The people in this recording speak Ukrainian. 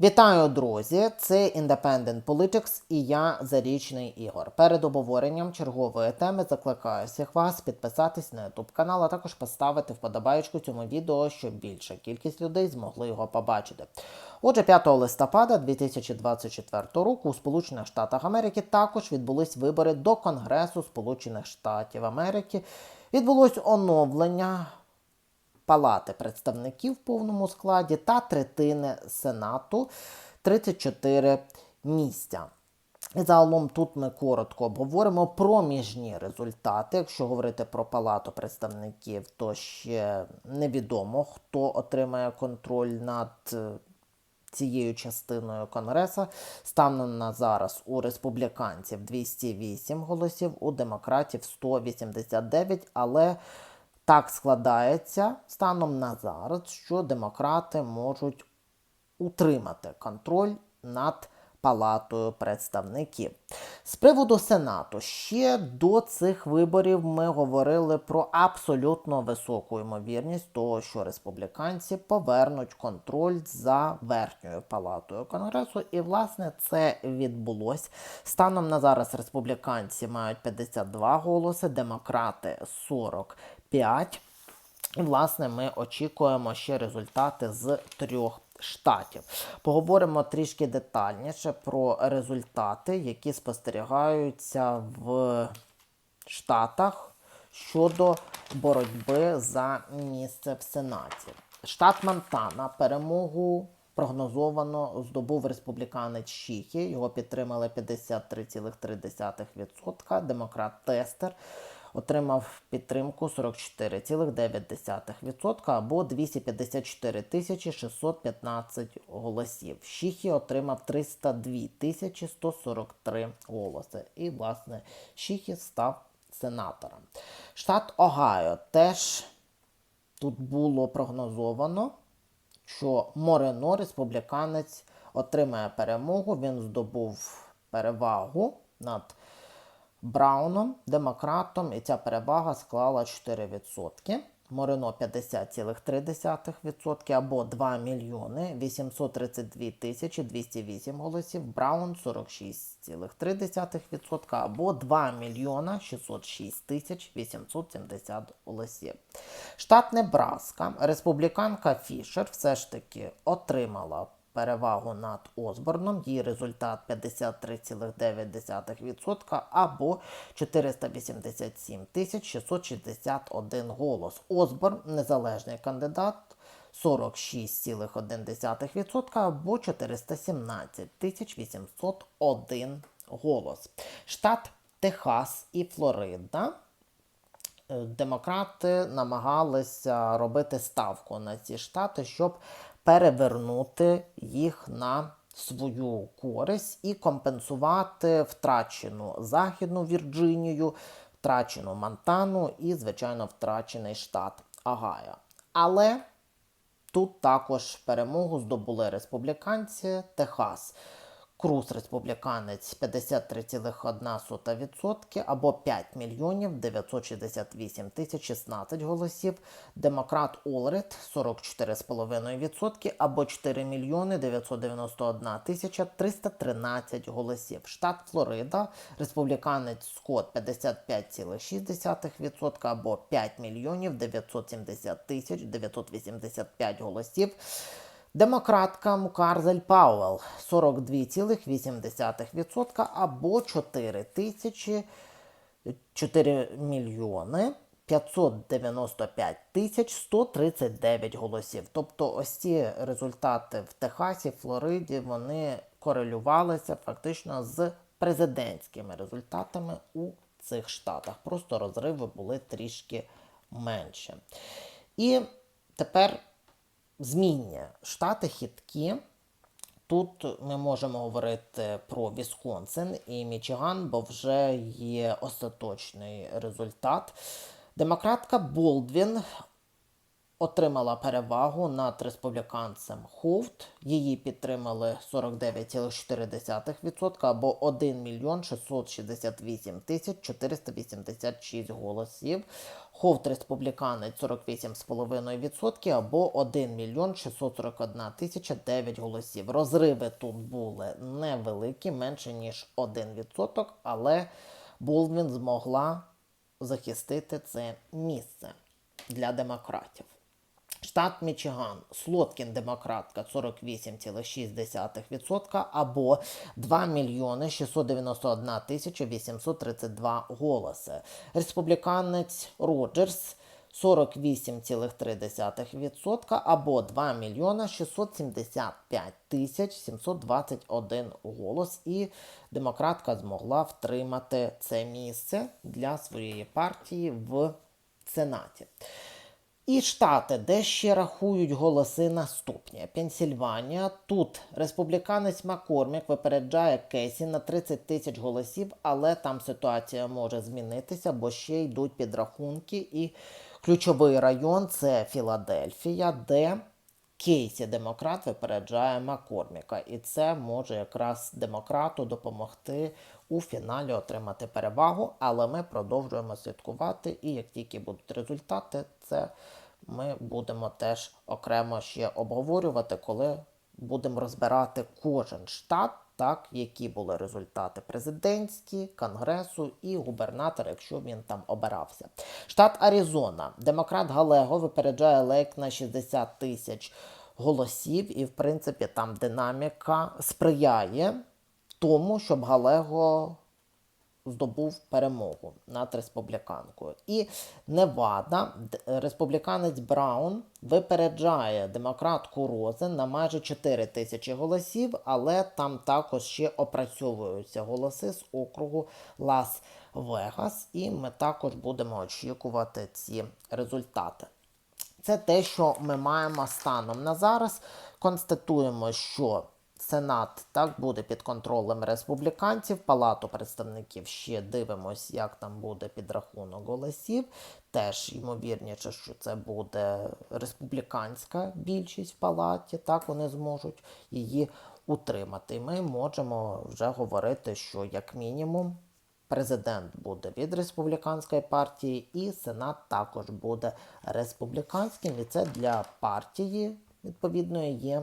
Вітаю, друзі! Це Independent Politics і я Зарічний Ігор. Перед обговоренням чергової теми закликаю всіх вас підписатись на YouTube канал, а також поставити вподобаєчку цьому відео, щоб більша кількість людей змогли його побачити. Отже, 5 листопада 2024 року у Сполучених Штатах Америки також відбулись вибори до Конгресу Сполучених Штатів Америки. Відбулось оновлення Палати представників в повному складі та третини Сенату 34 місця. І загалом тут ми коротко обговоримо проміжні результати. Якщо говорити про палату представників, то ще невідомо, хто отримає контроль над е, цією частиною Конгреса. Станом на зараз у республіканців 208 голосів, у демократів 189, але так складається станом на зараз, що демократи можуть утримати контроль над Палатою представників. З приводу Сенату, ще до цих виборів ми говорили про абсолютно високу ймовірність того, що республіканці повернуть контроль за верхньою палатою конгресу. І, власне, це відбулось. Станом на зараз республіканці мають 52 голоси, демократи 40. 5. Власне, ми очікуємо ще результати з трьох штатів. Поговоримо трішки детальніше про результати, які спостерігаються в Штатах щодо боротьби за місце в Сенаті. Штат Монтана перемогу. Прогнозовано здобув республіканець Шіхі, його підтримали 53,3%, демократ Тестер отримав підтримку 44,9% або 254 тисячі 615 голосів. Шіхі отримав 302 тисячі 143 голоси. І, власне, Шіхі став сенатором. Штат Огайо теж тут було прогнозовано, що Морено, республіканець, отримає перемогу. Він здобув перевагу над Брауном, демократом, і ця перевага склала 4%. Морино 50,3% або 2 мільйони 832 тисячі 208 голосів. Браун 46,3% або 2 мільйона 606 тисяч 870 голосів. Штат Небраска, республіканка Фішер все ж таки отримала перевагу над Осборном. Її результат 53,9% або 487 тисяч 661 голос. Осборн незалежний кандидат. 46,1% або 417 тисяч 801 голос. Штат Техас і Флорида. Е, Демократи намагалися робити ставку на ці штати, щоб перевернути їх на свою користь і компенсувати втрачену Західну Вірджинію, втрачену Монтану і, звичайно, втрачений штат Агая. Але тут також перемогу здобули республіканці Техас. Круз республіканець 53,1% або 5 мільйонів 968 тисяч 16 голосів. Демократ Олрит 44,5% або 4 мільйони 991 тисяча 313 голосів. Штат Флорида, республіканець Скотт 55,6% або 5 мільйонів 970 тисяч 985 голосів. Демократка Мукарзель Пауел 42,8% або 4 тисячі 4 мільйони 595 тисяч 139 голосів. Тобто ось ці результати в Техасі, Флориді, вони корелювалися фактично з президентськими результатами у цих штатах. Просто розриви були трішки менше. І тепер змінні штати хиткі. Тут ми можемо говорити про Вісконсин і Мічиган, бо вже є остаточний результат. Демократка Болдвін отримала перевагу над республіканцем Хофт. Її підтримали 49,4% або 1 мільйон 668 тисяч 486 голосів. Хофт республіканець 48,5% або 1 мільйон 641 тисяча 9 голосів. Розриви тут були невеликі, менше ніж 1%, але Болдвін змогла захистити це місце для демократів. Штат Мічиган, Слоткін демократка 48,6% або 2 мільйони 691 тисяча 832 голоси. Республіканець Роджерс 48,3% або 2 мільйона 675 тисяч 721 голос. І демократка змогла втримати це місце для своєї партії в Сенаті. І штати, де ще рахують голоси наступні. Пенсільванія. Тут республіканець Маккормік випереджає Кесі на 30 тисяч голосів, але там ситуація може змінитися, бо ще йдуть підрахунки. І ключовий район це Філадельфія, де Кейсі демократ випереджає Маккорміка. І це може якраз демократу допомогти у фіналі отримати перевагу. Але ми продовжуємо слідкувати. І як тільки будуть результати, це ми будемо теж окремо ще обговорювати, коли будемо розбирати кожен штат. Так, які були результати президентські, конгресу і губернатора, якщо він там обирався. Штат Аризона. Демократ Галего випереджає Лейк на 60 тисяч голосів, і, в принципі, там динаміка сприяє тому, щоб Галего здобув перемогу над республіканкою. І Невада, республіканець Браун випереджає демократку Розен на майже 4 тисячі голосів, але там також ще опрацьовуються голоси з округу Лас-Вегас, і ми також будемо очікувати ці результати. Це те, що ми маємо станом на зараз. Констатуємо, що Сенат так буде під контролем республіканців. Палату представників ще дивимось, як там буде підрахунок голосів. Теж ймовірніше, що це буде республіканська більшість в палаті. Так вони зможуть її утримати. Ми можемо вже говорити, що як мінімум Президент буде від республіканської партії, і Сенат також буде республіканським. І це для партії відповідно є